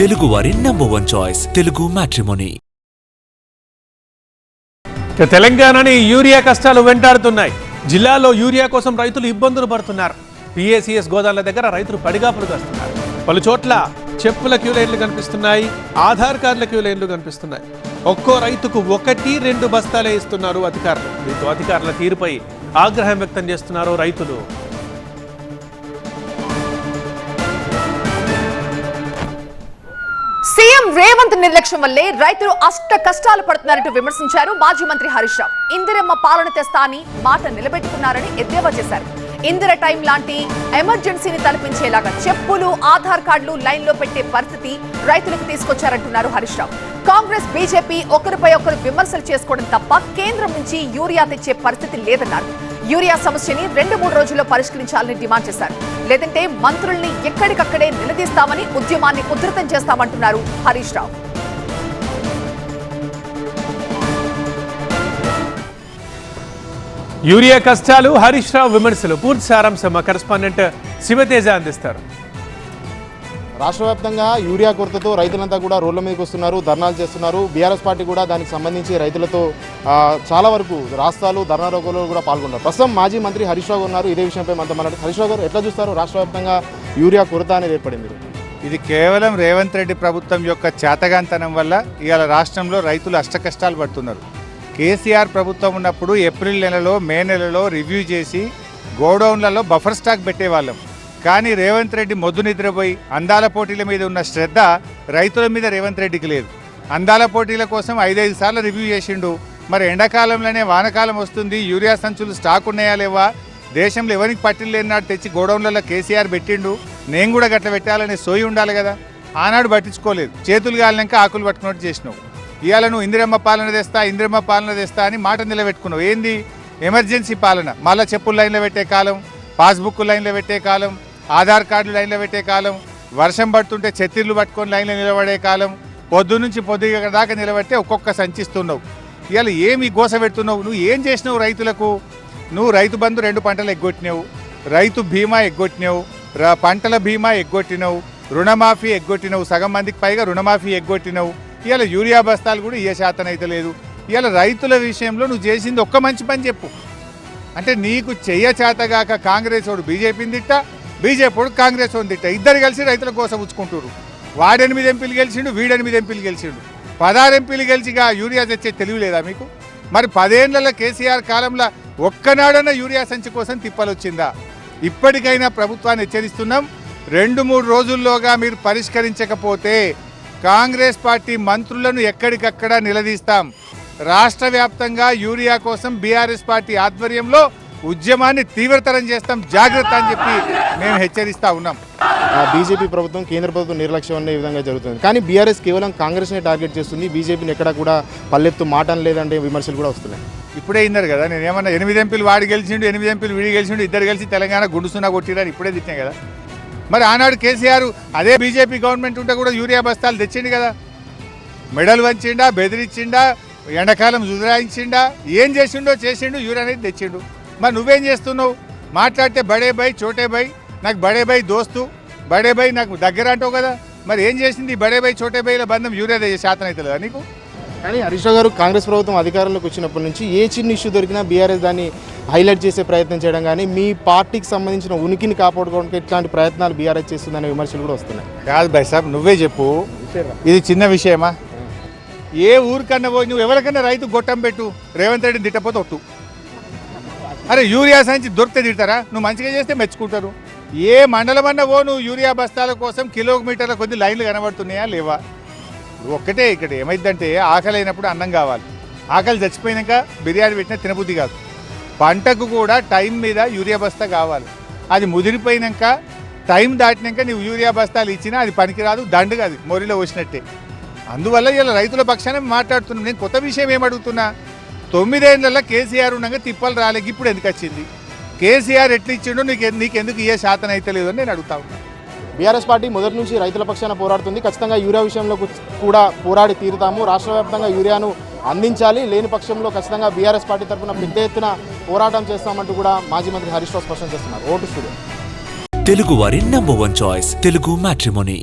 తెలుగు వారి number one choice Telugu matrimony తెలంగాణని urea కష్టాలు వెంటాడుతున్నాయి. జిల్లాలో యూరియా కోసం రైతులు ఇబ్బందులు పడుతున్నారు. పిఏసిఎస్ గోదాముల దగ్గర రైతులు పడిగాపులు కాస్తున్నారు. పలు చోట్ల చెప్పుల క్యూ లైన్లు కనిపిస్తున్నాయి ఆధార్ కార్డుల క్యూ లైన్లు కనిపిస్తున్నాయి. ఒక్కో రైతుకు ఒకటి రెండు బస్తాలే ఇస్తున్నారు అధికారులు. దీంతో అధికారుల తీరుపై ఆగ్రహం వ్యక్తం చేస్తున్నారు రైతులు. సీఎం రేవంత్ నిర్లక్ష్యం వల్లే రైతులు అష్ట కష్టాలు పడుతున్నారంటూ విమర్శించారు మాజీ మంత్రి హరీష్ రావు. ఇందిరమ్మ పాలన తెస్తా అని మాట నిలబెట్టుకున్నారని ఎద్దేవా చేశారు. ఇందిర టైం లాంటి ఎమర్జెన్సీని తలపించేలాగా చెప్పులు ఆధార్ కార్డులు లైన్లో పెట్టే పరిస్థితి రైతులకు తీసుకొచ్చారంటున్నారు హరీష్ రావు. కాంగ్రెస్ బీజేపీ ఒకరిపై ఒకరు విమర్శలు చేసుకోవడం తప్ప కేంద్రం నుంచి యూరియా తెచ్చే పరిస్థితి లేదన్నారు. యూరియా సమస్యని రెండు మూడు రోజుల్లో పరిష్కరించాలని డిమాండ్ చేశారు. లేదంటే మంత్రుల్ని ఎక్కడికక్కడే నిలదీస్తామని ఉద్యమాన్ని ఉధృతం చేస్తామంటున్నారు హరీష్ రావు. యూరియా కష్టాలు హరీష్ రావు విమర్శలు. పూర్తి సారాంశం మా కరెస్పాండెంట్ శివతేజ అందిస్తారు. రాష్ట్ర వ్యాప్తంగా యూరియా కొరతతో రైతులంతా కూడా రోడ్ల మీదకి వస్తున్నారు ధర్నాలు చేస్తున్నారు. బీఆర్ఎస్ పార్టీ కూడా దానికి సంబంధించి రైతులతో చాలా వరకు రాష్ట్రాలు ధర్నా రోగంలో కూడా పాల్గొన్నారు. ప్రస్తుతం మాజీ మంత్రి హరీష్ రావు ఉన్నారు. ఇదే విషయంపై మనతో మాట్లాడు హరీష్ రావు గారు ఎట్లా చూస్తారు రాష్ట్ర వ్యాప్తంగా యూరియా కొరత అనేది ఏర్పడింది ఇది కేవలం రేవంత్ రెడ్డి ప్రభుత్వం యొక్క చేతగాంతనం వల్ల ఇవాళ రాష్ట్రంలో రైతులు అష్టకష్టాలు పడుతున్నారు. కేసీఆర్ ప్రభుత్వం ఉన్నప్పుడు ఏప్రిల్ నెలలో మే నెలలో రివ్యూ చేసి గోడౌన్లలో బఫర్ స్టాక్ పెట్టేవాళ్ళం. కానీ రేవంత్ రెడ్డి మొద్దు నిద్రపోయి అందాల పోటీల మీద ఉన్న శ్రద్ధ రైతుల మీద రేవంత్ రెడ్డికి లేదు. అందాల పోటీల కోసం ఐదైదు సార్లు రివ్యూ చేసిండు. మరి ఎండాకాలంలోనే వానకాలం వస్తుంది యూరియా సంచులు స్టాక్ ఉన్నాయా లేవా? దేశంలో ఎవరికి పట్టిన లేని తెచ్చి గోడౌన్లలో కేసీఆర్ పెట్టిండు. నేను కూడా గట్ల పెట్టాలనే సోయి ఉండాలి కదా. ఆనాడు పట్టించుకోలేదు. చేతులు కాలినాక ఆకులు పట్టుకున్నట్టు చేసినావు. ఇవాళ నువ్వు ఇందిరమ్మ పాలన తెస్తా ఇందిరమ్మ పాలన తెస్తా అని మాట నిలబెట్టుకున్నావు. ఏంది? ఎమర్జెన్సీ పాలన. మళ్ళా చెప్పులు లైన్లో పెట్టే కాలం పాస్బుక్ లైన్లో పెట్టే కాలం ఆధార్ కార్డు లైన్లో పెట్టే కాలం వర్షం పడుతుంటే చెత్తిర్లు పట్టుకొని లైన్లో నిలబడే కాలం పొద్దు నుంచి పొద్దుగా దాకా నిలబెడితే ఒక్కొక్క సంచిస్తున్నావు. ఇవాళ ఏమి గోస పెడుతున్నావు? నువ్వు ఏం చేసినావు రైతులకు? నువ్వు రైతు బంధు రెండు పంటలు ఎగ్గొట్టినావు. రైతు బీమా ఎగ్గొట్టినావు. పంటల బీమా ఎగ్గొట్టినావు. రుణమాఫీ ఎగ్గొట్టినావు. సగం మందికి పైగా రుణమాఫీ ఎగ్గొట్టినావు. ఇవాళ యూరియా బస్తాలు కూడా ఏ శాతం అయితే లేదు. ఇవాళ రైతుల విషయంలో నువ్వు చేసింది ఒక్క మంచి పని చెప్పు. అంటే నీకు చెయ్య చేతగాక కాంగ్రెస్ వాడు బీజేపీని తిట్ట? బీజేపీ కాంగ్రెస్ ఉంది. తిట్ట ఇద్దరు కలిసి రైతుల కోసం ఉంచుకుంటారు వాడెనిమిది ఎంపీలు గెలిచిండు వీడెనిమిది ఎంపీలు గెలిచిండు. పదహారు ఎంపీలు గెలిచిగా యూరియా తెచ్చే తెలివిలేదా మీకు? మరి పదేళ్ళ కేసీఆర్ కాలంలో ఒక్కనాడన్న యూరియా సంచి కోసం తిప్పలొచ్చిందా? ఇప్పటికైనా ప్రభుత్వాన్ని హెచ్చరిస్తున్నాం. రెండు మూడు రోజుల్లోగా మీరు పరిష్కరించకపోతే కాంగ్రెస్ పార్టీ మంత్రులను ఎక్కడికక్కడ నిలదీస్తాం. రాష్ట్ర వ్యాప్తంగా యూరియా కోసం బీఆర్ఎస్ పార్టీ ఆధ్వర్యంలో ఉద్యమాన్ని తీవ్రతరం చేస్తాం జాగ్రత్త అని చెప్పి మేము హెచ్చరిస్తా ఉన్నాం. ఆ, బీజేపీ ప్రభుత్వం కేంద్ర ప్రభుత్వం నిర్లక్ష్యం అనే విధంగా జరుగుతుంది. కానీ బీఆర్ఎస్ కేవలం కాంగ్రెస్నే టార్గెట్ చేస్తుంది బీజేపీని ఎక్కడా కూడా పల్లెత్తు మాట లేదంటే విమర్శలు కూడా వస్తున్నాయి. ఇప్పుడే ఇన్నారు కదా నేను ఏమన్నా ఎనిమిది ఎంపీలు వాడి గెలిచిండు ఎనిమిది ఎంపీలు వీడి గెలిచిండు ఇద్దరు కలిసి తెలంగాణ గుండుసున్నా కొట్టిరని ఇప్పుడే తిట్టాం కదా. మరి ఆనాడు కేసీఆర్ అదే బీజేపీ గవర్నమెంట్ ఉంటే కూడా యూరియా బస్తాలు తెచ్చిండు కదా. మెడల్ వంచిండా బెదిరించిండా ఎండాకాలం జుదరాయించిండా ఏం చేసిండో చేసిండు యూరియా అనేది తెచ్చిండు. మరి నువ్వేం చేస్తున్నావు? మాట్లాడితే బడే బై చోటే బై నాకు బడే బై దోస్తు బడే బై నాకు దగ్గర అంటావు కదా. మరి ఏం చేసింది బడే బై చోటే బైల బంధం యూరియా శాతం అవుతుందా నీకు? కానీ హరీష్ గారు కాంగ్రెస్ ప్రభుత్వం అధికారంలోకి వచ్చినప్పటి నుంచి ఏ చిన్న ఇష్యూ దొరికినా బీఆర్ఎస్ దాన్ని హైలైట్ చేసే ప్రయత్నం చేయడం కానీ మీ పార్టీకి సంబంధించిన ఉనికిని కాపాడుకోవడానికి ఇట్లాంటి ప్రయత్నాలు బీఆర్ఎస్ చేస్తుందనే విమర్శలు కూడా వస్తున్నాయి. కాదు భాయ్ సాబ్ నువ్వే చెప్పు. ఇది చిన్న విషయమా? ఏ ఊరికన్నా పోయి నువ్వు ఎవరికన్నా రైతు గొట్టం పెట్టు రేవంత్ రెడ్డిని తిట్టపోతే ఒట్టు. అరే యూరియా సంచి దొరికితే తిడతారా? నువ్వు మంచిగా చేస్తే మెచ్చుకుంటారు. ఏ మండలం ఓ నువ్వు యూరియా బస్తాల కోసం కిలోమీటర్ల కొద్ది లైన్లు కనబడుతున్నాయా? లేవా? ఒక్కటే ఇక్కడ ఏమైందంటే ఆకలి అయినప్పుడు అన్నం కావాలి. ఆకలి చచ్చిపోయినాక బిర్యానీ పెట్టినా తినబుద్ధి కాదు. పంటకు కూడా టైం మీద యూరియా బస్తా కావాలి. అది ముదిరిపోయినాక టైం దాటినాక నువ్వు యూరియా బస్తాలు ఇచ్చినా అది పనికిరాదు దండుగా అది మొరిలో వచ్చినట్టే అందువల్ల ఇలా రైతుల పక్షాన మాట్లాడుతున్నాం. నేను కొత్త విషయం ఏమడుగుతున్నా తొమ్మిదేళ్ళలో కేసీఆర్ ఉండగా తిప్పలు రాలేక ఇప్పుడు ఎందుకు వచ్చింది? కేసీఆర్ ఎట్లా ఇచ్చిండో నీకు నీకెందుకు ఏ శాతం అయితే లేదు అని నేను అడుగుతా ఉన్నా. బీఆర్ఎస్ పార్టీ మొదటి నుంచి రైతుల పక్షాన పోరాడుతుంది. ఖచ్చితంగా యూరియా విషయంలో కూడా పోరాడి తీరుతాము. రాష్ట్ర వ్యాప్తంగా యూరియాను అందించాలి. లేని పక్షంలో ఖచ్చితంగా బీఆర్ఎస్ పార్టీ తరఫున పెద్ద ఎత్తున పోరాటం చేస్తామంటూ కూడా మాజీ మంత్రి హరీష్ రావు స్పష్టం చేస్తున్నారు. Vote studio. తెలుగు వారి number one choice Telugu matrimony